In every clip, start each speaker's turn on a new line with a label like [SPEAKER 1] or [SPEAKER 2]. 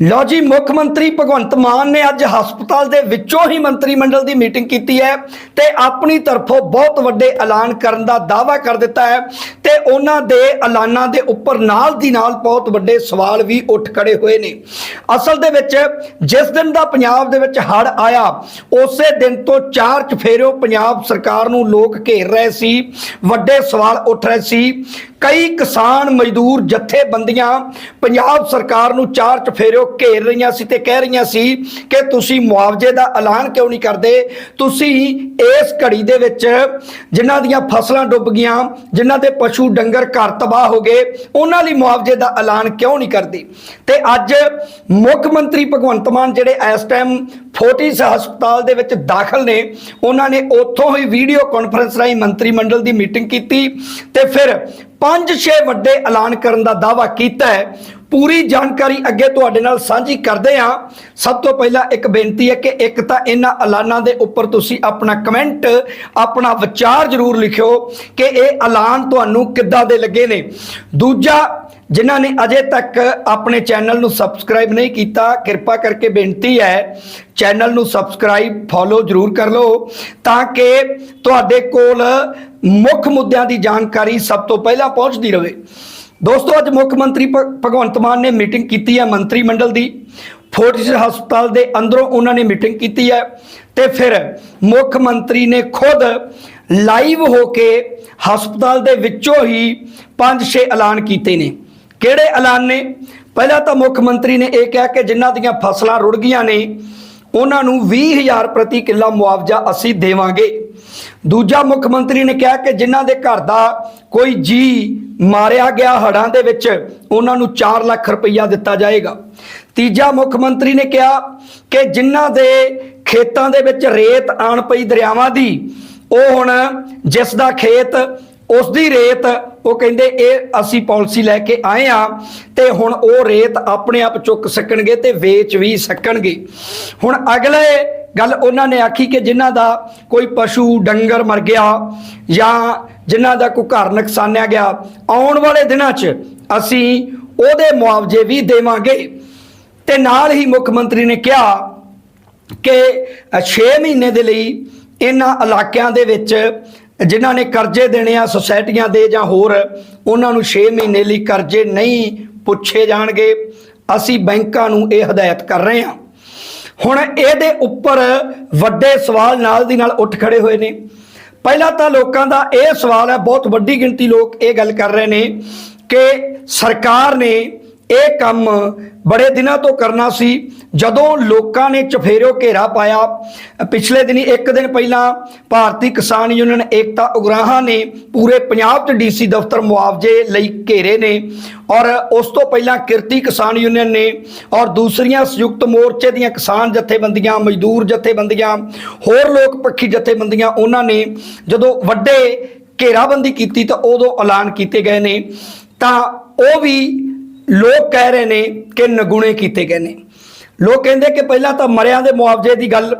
[SPEAKER 1] ਲਓ ਜੀ, ਮੁੱਖ ਮੰਤਰੀ ਭਗਵੰਤ ਮਾਨ ਨੇ ਅੱਜ ਹਸਪਤਾਲ ਦੇ ਵਿੱਚੋਂ ਹੀ ਮੰਤਰੀ ਮੰਡਲ ਦੀ ਮੀਟਿੰਗ ਕੀਤੀ ਹੈ ਤੇ ਆਪਣੀ ਤਰਫੋਂ ਬਹੁਤ ਵੱਡੇ ਐਲਾਨ ਕਰਨ ਦਾ ਦਾਅਵਾ ਕਰ ਦਿੱਤਾ ਹੈ। ਉਹਨਾਂ ਦੇ ਐਲਾਨਾਂ ਦੇ ਉੱਪਰ ਨਾਲ ਦੀ ਨਾਲ ਬਹੁਤ ਵੱਡੇ ਸਵਾਲ ਵੀ ਉੱਠ ਖੜੇ ਹੋਏ ਨੇ। ਅਸਲ ਦੇ ਵਿੱਚ ਜਿਸ ਦਿਨ ਦਾ ਪੰਜਾਬ ਦੇ ਵਿੱਚ ਹੜ ਆਇਆ, ਉਸੇ ਦਿਨ ਤੋਂ ਚਾਰ ਚਫੇਰਿਓ ਪੰਜਾਬ ਸਰਕਾਰ ਨੂੰ ਲੋਕ ਘੇਰ ਰਹੇ ਸੀ, ਵੱਡੇ ਸਵਾਲ ਉੱਠ ਰਹੇ ਸੀ। ਕਈ ਕਿਸਾਨ ਮਜ਼ਦੂਰ ਜਥੇਬੰਦੀਆਂ ਪੰਜਾਬ ਸਰਕਾਰ ਨੂੰ ਚਾਰ ਚਫੇਰਿਓ ਘੇਰ ਰਹੀਆਂ ਸੀ ਤੇ ਕਹਿ ਰਹੀਆਂ ਸੀ ਕਿ ਤੁਸੀਂ ਮੁਆਵਜ਼ੇ ਦਾ ਐਲਾਨ ਕਿਉਂ ਨਹੀਂ ਕਰਦੇ? ਤੁਸੀਂ ਇਸ ਘੜੀ ਦੇ ਵਿੱਚ ਜਿਨ੍ਹਾਂ ਦੀਆਂ ਫਸਲਾਂ ਡੁੱਬ ਗਈਆਂ, ਜਿਨ੍ਹਾਂ ਦੇ ਪਸ਼ੂ ਡੰਗਰ ਘਰ ਤਬਾਹ ਹੋ ਗਏ, ਉਹਨਾਂ ਲਈ ਮੁਆਵਜ਼ੇ ਦਾ ਐਲਾਨ ਕਿਉਂ ਨਹੀਂ ਕਰਦੇ? ਤੇ ਅੱਜ ਮੁੱਖ ਮੰਤਰੀ ਭਗਵੰਤ ਮਾਨ ਜਿਹੜੇ ਇਸ ਟਾਈਮ ਫੋਰਟਿਸ ਹਸਪਤਾਲ ਦੇ ਵਿੱਚ ਦਾਖਲ ਨੇ, ਉਹਨਾਂ ਨੇ ਉੱਥੋਂ ਹੀ ਵੀਡੀਓ ਕਾਨਫਰੰਸ ਰਾਹੀਂ ਮੰਤਰੀ ਮੰਡਲ ਦੀ ਮੀਟਿੰਗ ਕੀਤੀ ਤੇ ਫਿਰ ਪੰਜ ਛੇ ਵੱਡੇ ਐਲਾਨ ਕਰਨ ਦਾ ਦਾਅਵਾ ਕੀਤਾ ਹੈ। ਪੂਰੀ ਜਾਣਕਾਰੀ ਅੱਗੇ ਤੁਹਾਡੇ ਨਾਲ ਸਾਂਝੀ ਕਰਦੇ ਹਾਂ। ਸਭ ਤੋਂ ਪਹਿਲਾਂ ਇੱਕ ਬੇਨਤੀ ਹੈ ਕਿ ਇੱਕ ਤਾਂ ਇਹਨਾਂ ਐਲਾਨਾਂ ਦੇ ਉੱਪਰ ਤੁਸੀਂ ਆਪਣਾ ਕਮੈਂਟ, ਆਪਣਾ ਵਿਚਾਰ ਜ਼ਰੂਰ ਲਿਖਿਓ ਕਿ ਇਹ ਐਲਾਨ ਤੁਹਾਨੂੰ ਕਿੱਦਾਂ ਦੇ ਲੱਗੇ ਨੇ। ਦੂਜਾ, ਜਿਨ੍ਹਾਂ ਨੇ ਅਜੇ ਤੱਕ ਆਪਣੇ ਚੈਨਲ ਨੂੰ ਸਬਸਕ੍ਰਾਈਬ ਨਹੀਂ ਕੀਤਾ, ਕਿਰਪਾ ਕਰਕੇ ਬੇਨਤੀ ਹੈ, ਚੈਨਲ ਨੂੰ ਸਬਸਕ੍ਰਾਈਬ, ਫੋਲੋ ਜ਼ਰੂਰ ਕਰ ਲਓ ਤਾਂ ਕਿ ਤੁਹਾਡੇ ਕੋਲ ਮੁੱਖ ਮੁੱਦਿਆਂ ਦੀ ਜਾਣਕਾਰੀ ਸਭ ਤੋਂ ਪਹਿਲਾਂ ਪਹੁੰਚਦੀ ਰਹੇ। ਦੋਸਤੋ, ਅੱਜ ਮੁੱਖ ਮੰਤਰੀ ਭ- ਭਗਵੰਤ ਮਾਨ ਨੇ ਮੀਟਿੰਗ ਕੀਤੀ ਹੈ ਮੰਤਰੀ ਮੰਡਲ ਦੀ ਫੋਰਟਿਸ ਹਸਪਤਾਲ ਦੇ ਅੰਦਰੋਂ ਉਹਨਾਂ ਨੇ ਮੀਟਿੰਗ ਕੀਤੀ ਹੈ ਤੇ ਫਿਰ ਮੁੱਖ ਮੰਤਰੀ ਨੇ ਖੁਦ ਲਾਈਵ ਹੋ ਕੇ ਹਸਪਤਾਲ ਦੇ ਵਿੱਚੋਂ ਹੀ ਪੰਜ ਛੇ ਐਲਾਨ ਕੀਤੇ ਨੇ। ਕਿਹੜੇ ਐਲਾਨ ਨੇ? ਪਹਿਲਾਂ ਤਾਂ ਮੁੱਖ ਮੰਤਰੀ ਨੇ ਇਹ ਕਿਹਾ ਕਿ ਜਿਨ੍ਹਾਂ ਦੀਆਂ ਫਸਲਾਂ ਰੁੜ ਗਈਆਂ ਨੇ, ਉਹਨਾਂ ਨੂੰ 20000 ਪ੍ਰਤੀ ਕਿੱਲਾ ਮੁਆਵਜ਼ਾ ਅਸੀਂ ਦੇਵਾਂਗੇ। ਦੂਜਾ ਮੁੱਖ ਮੰਤਰੀ ਨੇ ਕਿਹਾ ਕਿ ਜਿਨ੍ਹਾਂ ਦੇ ਘਰ ਦਾ ਕੋਈ ਜੀ ਮਾਰਿਆ ਗਿਆ ਹੜਾਂ ਦੇ ਵਿੱਚ, ਉਹਨਾਂ ਨੂੰ 4 ਲੱਖ ਰੁਪਈਆ ਦਿੱਤਾ ਜਾਏਗਾ। ਤੀਜਾ ਮੁੱਖ ਮੰਤਰੀ ਨੇ ਕਿਹਾ ਕਿ ਜਿਨ੍ਹਾਂ ਦੇ ਖੇਤਾਂ ਦੇ ਵਿੱਚ ਰੇਤ ਆਣ ਪਈ ਦਰਿਆਵਾਂ ਦੀ, ਉਹ ਹੁਣ ਜਿਸ ਦਾ ਖੇਤ, ਉਸ ਦੀ ਰੇਤ, ਉਹ ਕਹਿੰਦੇ ਇਹ ਅਸੀਂ ਪਾਲਿਸੀ ਲੈ ਕੇ ਆਏ ਆ ਤੇ ਹੁਣ ਉਹ ਰੇਤ ਆਪਣੇ ਆਪ ਚੁੱਕ ਸਕਣਗੇ ਤੇ ਵੇਚ ਵੀ ਸਕਣਗੇ। ਹੁਣ ਅਗਲੇ ਗੱਲ ਉਹਨਾਂ ਨੇ ਆਖੀ ਕਿ ਜਿਨ੍ਹਾਂ ਦਾ ਕੋਈ ਪਸ਼ੂ, ਡੰਗਰ ਮਰ ਗਿਆ ਜਾਂ ਜਿਨ੍ਹਾਂ ਦਾ ਕੋਈ ਘਰ ਨੁਕਸਾਨਿਆ ਗਿਆ, ਆਉਣ ਵਾਲੇ ਦਿਨਾਂ 'ਚ ਅਸੀਂ ਉਹਦੇ ਮੁਆਵਜ਼ੇ ਵੀ ਦੇਵਾਂਗੇ। ਤੇ ਨਾਲ ਹੀ ਮੁੱਖ ਮੰਤਰੀ ਨੇ ਕਿਹਾ ਕਿ 6 ਮਹੀਨੇ ਦੇ ਲਈ ਇਹਨਾਂ ਇਲਾਕਿਆਂ ਦੇ ਵਿੱਚ ਜਿਨ੍ਹਾਂ ਨੇ ਕਰਜ਼ੇ ਦੇਣੇ ਆ ਸੁਸਾਇਟੀਆਂ ਦੇ ਜਾਂ ਹੋਰ, ਉਹਨਾਂ ਨੂੰ 6 ਮਹੀਨੇ ਲਈ ਕਰਜ਼ੇ ਨਹੀਂ ਪੁੱਛੇ ਜਾਣਗੇ। ਅਸੀਂ ਬੈਂਕਾਂ ਨੂੰ ਇਹ ਹਦਾਇਤ ਕਰ ਰਹੇ ਹਾਂ। ਹੁਣ ਇਹਦੇ ਉੱਪਰ ਵੱਡੇ ਸਵਾਲ ਨਾਲ ਦੀ ਨਾਲ ਉੱਠ ਖੜੇ ਹੋਏ ਨੇ। ਪਹਿਲਾਂ ਤਾਂ ਲੋਕਾਂ ਦਾ ਇਹ ਸਵਾਲ ਹੈ, ਬਹੁਤ ਵੱਡੀ ਗਿਣਤੀ ਲੋਕ ਇਹ ਗੱਲ ਕਰ ਰਹੇ ਨੇ ਕਿ ਸਰਕਾਰ ਨੇ ਇਹ ਕੰਮ ਬੜੇ ਦਿਨਾਂ ਤੋਂ ਕਰਨਾ ਸੀ। ਜਦੋਂ ਲੋਕਾਂ ਨੇ ਚਫੇਰਿਓ ਘੇਰਾ ਪਾਇਆ, ਪਿਛਲੇ ਦਿਨੀ ਇੱਕ ਦਿਨ ਪਹਿਲਾਂ ਭਾਰਤੀ ਕਿਸਾਨ ਯੂਨੀਅਨ ਏਕਤਾ ਉਗਰਾਹਾਂ ਨੇ ਪੂਰੇ ਪੰਜਾਬ 'ਚ ਡੀਸੀ ਦਫ਼ਤਰ ਮੁਆਵਜ਼ੇ ਲਈ ਘੇਰੇ ਨੇ ਔਰ ਉਸ ਤੋਂ ਪਹਿਲਾਂ ਕਿਰਤੀ ਕਿਸਾਨ ਯੂਨੀਅਨ ਨੇ ਔਰ ਦੂਸਰੀਆਂ ਸੰਯੁਕਤ ਮੋਰਚੇ ਦੀਆਂ ਕਿਸਾਨ ਜਥੇਬੰਦੀਆਂ, ਮਜ਼ਦੂਰ ਜਥੇਬੰਦੀਆਂ, ਹੋਰ ਲੋਕ ਪੱਖੀ ਜਥੇਬੰਦੀਆਂ, ਉਹਨਾਂ ਨੇ ਜਦੋਂ ਵੱਡੇ ਘੇਰਾਬੰਦੀ ਕੀਤੀ ਤਾਂ ਉਦੋਂ ਐਲਾਨ ਕੀਤੇ ਗਏ ਨੇ। ਤਾਂ ਉਹ ਵੀ ਲੋਕ ਕਹਿ ਰਹੇ ਨੇ ਕਿ ਨਗੁਣੇ ਕੀਤੇ ਗਏ ਨੇ। ਲੋਕ ਕਹਿੰਦੇ ਕਿ ਪਹਿਲਾਂ ਤਾਂ ਮਰਿਆਂ ਦੇ ਮੁਆਵਜ਼ੇ ਦੀ ਗੱਲ,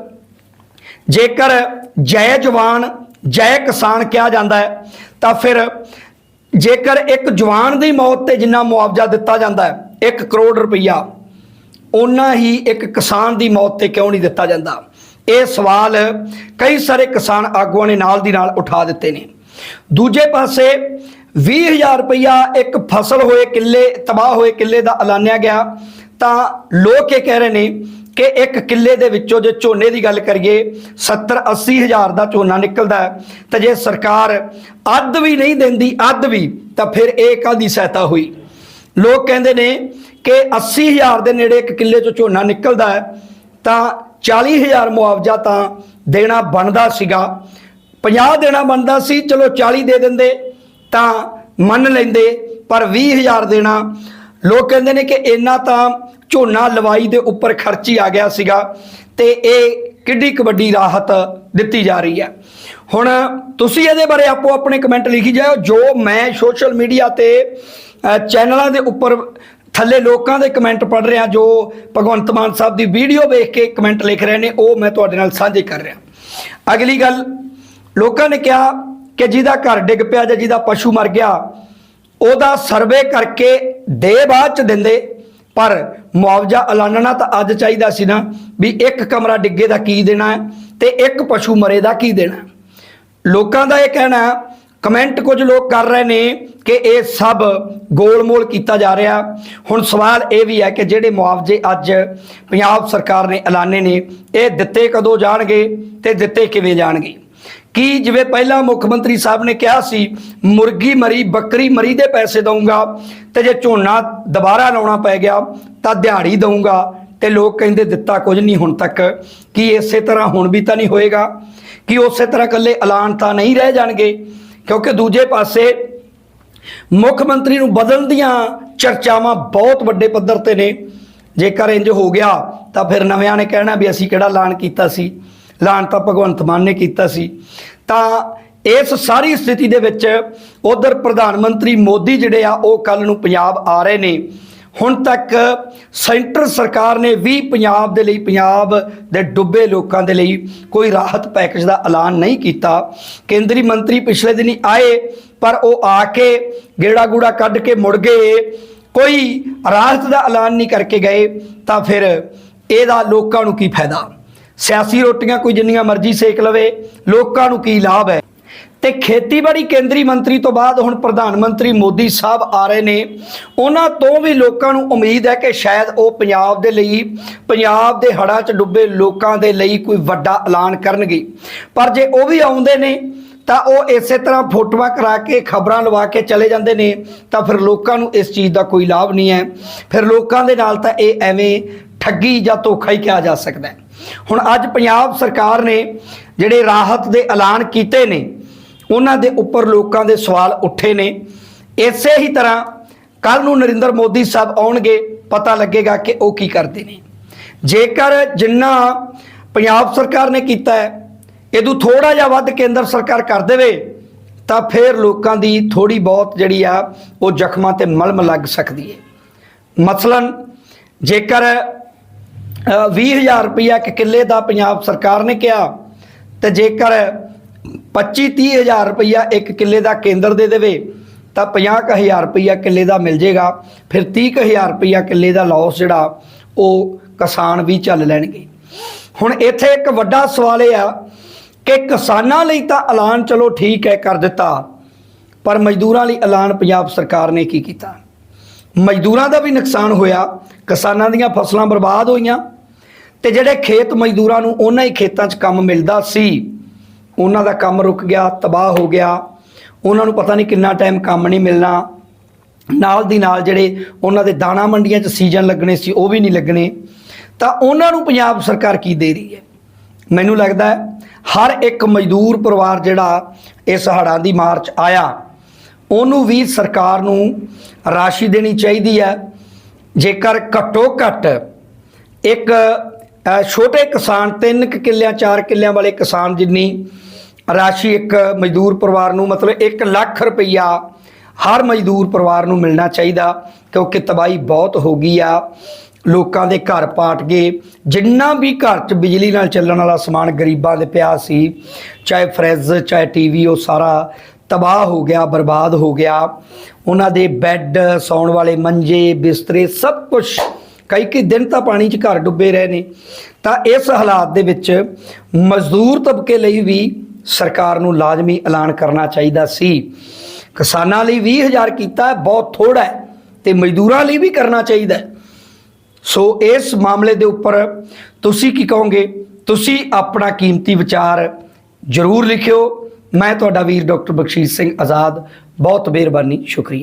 [SPEAKER 1] ਜੇਕਰ ਜੈ ਜਵਾਨ, ਜੈ ਕਿਸਾਨ ਕਿਹਾ ਜਾਂਦਾ ਹੈ, ਤਾਂ ਫਿਰ ਜੇਕਰ ਇੱਕ ਜਵਾਨ ਦੀ ਮੌਤ ਤੇ ਜਿੰਨਾ ਮੁਆਵਜ਼ਾ ਦਿੱਤਾ ਜਾਂਦਾ ਹੈ 1 ਕਰੋੜ ਰੁਪਈਆ ਉਨਾ ਹੀ ਇੱਕ ਕਿਸਾਨ ਦੀ ਮੌਤ ਤੇ ਕਿਉਂ ਨਹੀਂ ਦਿੱਤਾ ਜਾਂਦਾ? ਇਹ ਸਵਾਲ ਕਈ ਸਾਰੇ ਕਿਸਾਨ ਆਗੂਆਂ ਨੇ ਨਾਲ ਦੀ ਨਾਲ ਉਠਾ ਦਿੱਤੇ ਨੇ। ਦੂਜੇ ਪਾਸੇ 20000 ਰੁਪਇਆ ਇੱਕ ਫਸਲ ਹੋਏ ਕਿੱਲੇ, ਤਬਾਹ ਹੋਏ ਕਿੱਲੇ ਦਾ ਐਲਾਨਿਆ ਗਿਆ। ਤਾਂ ਲੋਕ ਇਹ ਕਹਿ ਰਹੇ ਨੇ ਕਿ ਇੱਕ ਕਿੱਲੇ ਦੇ ਵਿੱਚੋਂ ਜੇ ਝੋਨੇ ਦੀ ਗੱਲ ਕਰੀਏ 70 80 ਹਜ਼ਾਰ ਦਾ ਝੋਨਾ ਨਿਕਲਦਾ ਹੈ। ਤਾਂ ਜੇ ਸਰਕਾਰ ਅੱਧ ਵੀ ਨਹੀਂ ਦਿੰਦੀ, ਅੱਧ ਵੀ, ਤਾਂ ਫਿਰ ਇਹ ਕਾਦੀ ਸਹਾਇਤਾ ਹੋਈ? ਲੋਕ ਕਹਿੰਦੇ ਨੇ ਕਿ 80000 ਦੇ ਨੇੜੇ ਇੱਕ ਕਿੱਲੇ ਚੋਂ ਝੋਨਾ ਨਿਕਲਦਾ ਹੈ, ਤਾਂ 40000 ਮੁਆਵਜ਼ਾ ਤਾਂ ਦੇਣਾ ਬਣਦਾ ਸੀਗਾ। 50 ਦੇਣਾ ਬਣਦਾ ਸੀ, ਚਲੋ 40 ਦੇ ਦਿੰਦੇ। ਤਾਂ ਮੰਨ ਲੈਂਦੇ, ਪਰ 20000 ਦੇਣਾ। ਲੋਕ ਕਹਿੰਦੇ ਨੇ ਕਿ ਇੰਨਾ ਤਾਂ ਝੋਨਾ ਲਵਾਈ ਦੇ ਉੱਪਰ ਖਰਚੀ ਆ ਗਿਆ ਸੀਗਾ ਤੇ ਇਹ ਕਿੱਡੀ ਕੁ ਵੱਡੀ ਰਾਹਤ ਦਿੱਤੀ ਜਾ ਰਹੀ ਹੈ। ਹੁਣ ਤੁਸੀਂ ਇਹਦੇ ਬਾਰੇ ਆਪੋ ਆਪਣੇ ਕਮੈਂਟ ਲਿਖੀ ਜਾਓ। ਜੋ ਮੈਂ ਸੋਸ਼ਲ ਮੀਡੀਆ ਤੇ ਚੈਨਲਾਂ ਦੇ ਉੱਪਰ ਥੱਲੇ ਲੋਕਾਂ ਦੇ ਕਮੈਂਟ ਪੜ ਰਿਹਾ, ਜੋ ਭਗਵੰਤ ਮਾਨ ਸਾਹਿਬ ਦੀ ਵੀਡੀਓ ਵੇਖ ਕੇ ਕਮੈਂਟ ਲਿਖ ਰਹੇ ਨੇ, ਉਹ ਮੈਂ ਤੁਹਾਡੇ ਨਾਲ ਸਾਂਝੇ ਕਰ ਰਿਹਾ। ਅਗਲੀ ਗੱਲ, ਲੋਕਾਂ ਨੇ ਕਿਹਾ ਕਿ ਜਿਹਦਾ ਘਰ ਡਿੱਗ ਪਿਆ ਜਾਂ ਜਿਹਦਾ ਪਸ਼ੂ ਮਰ ਗਿਆ, ਉਹਦਾ ਸਰਵੇ ਕਰਕੇ ਦੇ ਬਾਅਦ ਚ ਦਿੰਦੇ। ਪਰ ਮੁਆਵਜ਼ਾ ਐਲਾਨਣਾ ਤਾਂ ਅੱਜ ਚਾਹੀਦਾ ਸੀ ਨਾ, ਵੀ ਇੱਕ ਕਮਰਾ ਡਿੱਗੇ ਦਾ ਕੀ ਦੇਣਾ ਹੈ ਤੇ ਇੱਕ ਪਸ਼ੂ ਮਰੇ ਦਾ ਕੀ ਦੇਣਾ ਲੋਕਾਂ ਦਾ ਇਹ ਕਹਿਣਾ ਕਮੈਂਟ ਕੁਝ ਲੋਕ ਕਰ ਰਹੇ ਨੇ ਕਿ ਇਹ ਸਭ ਗੋਲਮੋਲ ਕੀਤਾ ਜਾ ਰਿਹਾ। ਹੁਣ ਸਵਾਲ ਇਹ ਵੀ ਹੈ ਕਿ ਜਿਹੜੇ ਮੁਆਵਜ਼ੇ ਅੱਜ ਪੰਜਾਬ ਸਰਕਾਰ ਨੇ ਐਲਾਨੇ ਨੇ, ਇਹ ਦਿੱਤੇ ਕਦੋਂ ਜਾਣਗੇ ਤੇ ਦਿੱਤੇ ਕਿਵੇਂ ਜਾਣਗੇ? ਕਿ ਜਿਵੇਂ ਪਹਿਲਾਂ ਮੁੱਖ ਮੰਤਰੀ ਸਾਹਿਬ ਨੇ ਕਿਹਾ ਸੀ, ਮੁਰਗੀ ਮਰੀ, ਬੱਕਰੀ ਮਰੀ ਦੇ ਪੈਸੇ ਦਊਂਗਾ ਤੇ ਜੇ ਝੋਨਾ ਦੁਬਾਰਾ ਲਾਉਣਾ ਪੈ ਗਿਆ ਤਾਂ ਦਿਹਾੜੀ ਦਊਂਗਾ ਤੇ ਲੋਕ ਕਹਿੰਦੇ ਦਿੱਤਾ ਕੁਝ ਨਹੀਂ ਹੁਣ ਤੱਕ। ਕਿ ਇਸੇ ਤਰ੍ਹਾਂ ਹੁਣ ਵੀ ਤਾਂ ਨਹੀਂ ਹੋਏਗਾ? ਕਿ ਉਸੇ ਤਰ੍ਹਾਂ ਇਕੱਲੇ ਐਲਾਨ ਤਾਂ ਨਹੀਂ ਰਹਿ ਜਾਣਗੇ? ਕਿਉਂਕਿ ਦੂਜੇ ਪਾਸੇ ਮੁੱਖ ਮੰਤਰੀ ਨੂੰ ਬਦਲਣ ਦੀਆਂ ਚਰਚਾਵਾਂ ਬਹੁਤ ਵੱਡੇ ਪੱਧਰ ਤੇ ਨੇ। ਜੇਕਰ ਇੰਜ ਹੋ ਗਿਆ ਤਾਂ ਫਿਰ ਨਵਿਆਂ ਨੇ ਕਹਿਣਾ ਵੀ ਅਸੀਂ ਕਿਹੜਾ ਐਲਾਨ ਕੀਤਾ ਸੀ? ਐਲਾਨ ਤਾਂ ਭਗਵੰਤ ਮਾਨ ਨੇ ਕੀਤਾ ਸੀ। ਤਾਂ ਇਸ ਸਾਰੀ ਸਥਿਤੀ ਦੇ ਵਿੱਚ ਉਧਰ ਪ੍ਰਧਾਨ ਮੰਤਰੀ ਮੋਦੀ ਜਿਹੜੇ ਆ, ਉਹ ਕੱਲ ਨੂੰ ਪੰਜਾਬ ਆ ਰਹੇ ਨੇ। ਹੁਣ ਤੱਕ ਸੈਂਟਰ ਸਰਕਾਰ ਨੇ ਵੀ ਪੰਜਾਬ ਦੇ ਲਈ, ਪੰਜਾਬ ਦੇ ਡੁੱਬੇ ਲੋਕਾਂ ਦੇ ਲਈ ਕੋਈ ਰਾਹਤ ਪੈਕੇਜ ਦਾ ਐਲਾਨ ਨਹੀਂ ਕੀਤਾ। ਕੇਂਦਰੀ ਮੰਤਰੀ ਪਿਛਲੇ ਦਿਨੀ ਆਏ, ਪਰ ਉਹ ਆ ਕੇ ਗੇੜਾ ਗੂੜਾ ਕੱਢ ਕੇ ਮੁੜ ਗਏ। ਕੋਈ ਰਾਹਤ ਦਾ ਐਲਾਨ ਨਹੀਂ ਕਰਕੇ ਗਏ, ਤਾਂ ਫਿਰ ਇਹਦਾ ਲੋਕਾਂ ਨੂੰ ਕੀ ਫਾਇਦਾ? ਸਿਆਸੀ ਰੋਟੀਆਂ ਕੋਈ ਜਿੰਨੀਆਂ ਮਰਜ਼ੀ ਸੇਕ ਲਵੇ, ਲੋਕਾਂ ਨੂੰ ਕੀ ਲਾਭ ਹੈ? ਤੇ ਖੇਤੀਬਾੜੀ ਕੇਂਦਰੀ ਮੰਤਰੀ ਤੋਂ ਬਾਅਦ ਹੁਣ ਪ੍ਰਧਾਨ ਮੰਤਰੀ ਮੋਦੀ ਸਾਹਿਬ ਆ ਰਹੇ ਨੇ। ਉਹਨਾਂ ਤੋਂ ਵੀ ਲੋਕਾਂ ਨੂੰ ਉਮੀਦ ਹੈ ਕਿ ਸ਼ਾਇਦ ਉਹ ਪੰਜਾਬ ਦੇ ਲਈ, ਪੰਜਾਬ ਦੇ ਹੜ੍ਹਾਂ 'ਚ ਡੁੱਬੇ ਲੋਕਾਂ ਦੇ ਲਈ ਕੋਈ ਵੱਡਾ ਐਲਾਨ ਕਰਨਗੇ। ਪਰ ਜੇ ਉਹ ਵੀ ਆਉਂਦੇ ਨੇ, ਤਾਂ ਉਹ ਇਸੇ ਤਰ੍ਹਾਂ ਫੋਟੋਆਂ ਕਰਾ ਕੇ, ਖਬਰਾਂ ਲਵਾ ਕੇ ਚਲੇ ਜਾਂਦੇ ਨੇ, ਤਾਂ ਫਿਰ ਲੋਕਾਂ ਨੂੰ ਇਸ ਚੀਜ਼ ਦਾ ਕੋਈ ਲਾਭ ਨਹੀਂ ਹੈ। ਫਿਰ ਲੋਕਾਂ ਦੇ ਨਾਲ ਤਾਂ ਇਹ ਐਵੇਂ ਠੱਗੀ ਜਾਂ ਧੋਖਾ ਹੀ ਕਿਹਾ ਜਾ ਸਕਦਾ ਹੈ। ਹੁਣ ਅੱਜ ਪੰਜਾਬ ਸਰਕਾਰ ਨੇ ਜਿਹੜੇ ਰਾਹਤ ਦੇ ਐਲਾਨ ਕੀਤੇ ਨੇ, ਉਹਨਾਂ ਦੇ ਉੱਪਰ ਲੋਕਾਂ ਦੇ ਸਵਾਲ ਉੱਠੇ ਨੇ। ਇਸੇ ਹੀ ਤਰ੍ਹਾਂ ਕੱਲ ਨੂੰ ਨਰਿੰਦਰ ਮੋਦੀ ਸਾਹਿਬ ਆਉਣਗੇ, ਪਤਾ ਲੱਗੇਗਾ ਕਿ ਉਹ ਕੀ ਕਰਦੇ ਨੇ। ਜੇਕਰ ਜਿੰਨਾ ਪੰਜਾਬ ਸਰਕਾਰ ਨੇ ਕੀਤਾ ਹੈ, ਇਹਦੋਂ ਥੋੜਾ ਜਿਹਾ ਵੱਧ ਕੇਂਦਰ ਸਰਕਾਰ ਕਰ ਦੇਵੇ, ਤਾਂ ਫਿਰ ਲੋਕਾਂ ਦੀ ਥੋੜੀ ਬਹੁਤ ਜਿਹੜੀ ਆ, ਉਹ ਜ਼ਖਮਾਂ ਤੇ ਮਲਮ ਲੱਗ ਸਕਦੀ ਹੈ। ਮਸਲਨ, ਜੇਕਰ 20000 ਰੁਪਇਆ ਇੱਕ ਕਿੱਲੇ ਦਾ ਪੰਜਾਬ ਸਰਕਾਰ ਨੇ ਕਿਹਾ ਤੇ ਜੇਕਰ 25 30000 ਰੁਪਇਆ ਇੱਕ ਕਿੱਲੇ ਦਾ ਕੇਂਦਰ ਦੇ ਦੇਵੇ, ਤਾਂ 50000 ਰੁਪਇਆ ਕਿੱਲੇ ਦਾ ਮਿਲ ਜੇਗਾ। ਫਿਰ 30000 ਰੁਪਇਆ ਕਿੱਲੇ ਦਾ ਲਾਸ ਜਿਹੜਾ, ਉਹ ਕਿਸਾਨ ਵੀ ਚੱਲ ਲੈਣਗੇ। ਹੁਣ ਇੱਥੇ ਇੱਕ ਵੱਡਾ ਸਵਾਲ ਇਹ ਆ ਕਿ ਕਿਸਾਨਾਂ ਲਈ ਤਾਂ ਐਲਾਨ ਚਲੋ ਠੀਕ ਹੈ, ਕਰ ਦਿੱਤਾ, ਪਰ ਮਜ਼ਦੂਰਾਂ ਲਈ ਐਲਾਨ ਪੰਜਾਬ ਸਰਕਾਰ ਨੇ ਕੀ ਕੀਤਾ? ਮਜ਼ਦੂਰਾਂ ਦਾ ਵੀ ਨੁਕਸਾਨ ਹੋਇਆ, ਕਿਸਾਨਾਂ ਦੀਆਂ ਫਸਲਾਂ ਬਰਬਾਦ ਹੋਈਆਂ ਤੇ ਜਿਹੜੇ ਖੇਤ ਮਜ਼ਦੂਰਾਂ ਨੂੰ ਉਹਨਾਂ ਹੀ ਖੇਤਾਂ 'ਚ ਕੰਮ ਮਿਲਦਾ ਸੀ, ਉਹਨਾਂ ਦਾ ਕੰਮ ਰੁਕ ਗਿਆ, ਤਬਾਹ ਹੋ ਗਿਆ। ਉਹਨਾਂ ਨੂੰ ਪਤਾ ਨਹੀਂ ਕਿੰਨਾ ਟਾਈਮ ਕੰਮ ਨਹੀਂ ਮਿਲਣਾ। ਨਾਲ ਦੀ ਨਾਲ ਜਿਹੜੇ ਉਹਨਾਂ ਦੇ ਦਾਣਾ ਮੰਡੀਆਂ 'ਚ ਸੀਜ਼ਨ ਲੱਗਣੇ ਸੀ, ਉਹ ਵੀ ਨਹੀਂ ਲੱਗਣੇ। ਤਾਂ ਉਹਨਾਂ ਨੂੰ ਪੰਜਾਬ ਸਰਕਾਰ ਕੀ ਦੇ ਰਹੀ ਹੈ? ਮੈਨੂੰ ਲੱਗਦਾ ਹਰ ਇੱਕ ਮਜ਼ਦੂਰ ਪਰਿਵਾਰ ਜਿਹੜਾ ਇਸ ਹੜ੍ਹਾਂ ਦੀ ਮਾਰ 'ਚ ਆਇਆ, ਉਹਨੂੰ ਵੀ ਸਰਕਾਰ ਨੂੰ ਰਾਸ਼ੀ ਦੇਣੀ ਚਾਹੀਦੀ ਹੈ। ਜੇਕਰ ਘੱਟੋ ਘੱਟ ਇੱਕ ਛੋਟੇ ਕਿਸਾਨ, ਤਿੰਨ ਕੁ ਕਿੱਲਿਆਂ, ਚਾਰ ਕਿੱਲਿਆਂ ਵਾਲੇ ਕਿਸਾਨ ਜਿੰਨੀ ਰਾਸ਼ੀ ਇੱਕ ਮਜ਼ਦੂਰ ਪਰਿਵਾਰ ਨੂੰ ਮਤਲਬ 1 ਲੱਖ ਰੁਪਈਆ ਹਰ ਮਜ਼ਦੂਰ ਪਰਿਵਾਰ ਨੂੰ ਮਿਲਣਾ ਚਾਹੀਦਾ, ਕਿਉਂਕਿ ਤਬਾਹੀ ਬਹੁਤ ਹੋ ਗਈ ਆ। ਲੋਕਾਂ ਦੇ ਘਰ ਪਾਟ ਗਏ। ਜਿੰਨਾ ਵੀ ਘਰ 'ਚ ਬਿਜਲੀ ਨਾਲ ਚੱਲਣ ਵਾਲਾ ਸਮਾਨ ਗਰੀਬਾਂ ਦੇ ਪਿਆ ਸੀ, ਚਾਹੇ ਫਰਿੱਜ, ਚਾਹੇ ਟੀਵੀ, ਉਹ ਸਾਰਾ ਤਬਾਹ ਹੋ ਗਿਆ, ਬਰਬਾਦ ਹੋ ਗਿਆ। ਉਹਨਾਂ ਦੇ ਬੈੱਡ, ਸੌਣ ਵਾਲੇ ਮੰਜੇ, ਬਿਸਤਰੇ, ਸਭ ਕੁਝ ਕਈ ਕਈ ਦਿਨ ਤਾਂ ਪਾਣੀ 'ਚ ਘਰ ਡੁੱਬੇ ਰਹੇ ਨੇ। ਤਾਂ ਇਸ ਹਾਲਾਤ ਦੇ ਵਿੱਚ ਮਜ਼ਦੂਰ ਤਬਕੇ ਲਈ ਵੀ ਸਰਕਾਰ ਨੂੰ ਲਾਜ਼ਮੀ ਐਲਾਨ ਕਰਨਾ ਚਾਹੀਦਾ ਸੀ। ਕਿਸਾਨਾਂ ਲਈ 20000 ਕੀਤਾ ਬਹੁਤ ਥੋੜਾ ਹੈ ਤੇ ਮਜ਼ਦੂਰਾਂ ਲਈ ਵੀ ਕਰਨਾ ਚਾਹੀਦਾ ਸੋ ਇਸ ਮਾਮਲੇ ਦੇ ਉੱਪਰ ਤੁਸੀਂ ਕੀ ਕਹੋਗੇ? ਤੁਸੀਂ ਆਪਣਾ ਕੀਮਤੀ ਵਿਚਾਰ ਜ਼ਰੂਰ ਲਿਖਿਓ। ਮੈਂ ਤੁਹਾਡਾ ਵੀਰ ਡਾਕਟਰ ਬਖਸ਼ੀਸ਼ ਸਿੰਘ ਆਜ਼ਾਦ। ਬਹੁਤ ਮਿਹਰਬਾਨੀ, ਸ਼ੁਕਰੀਆ।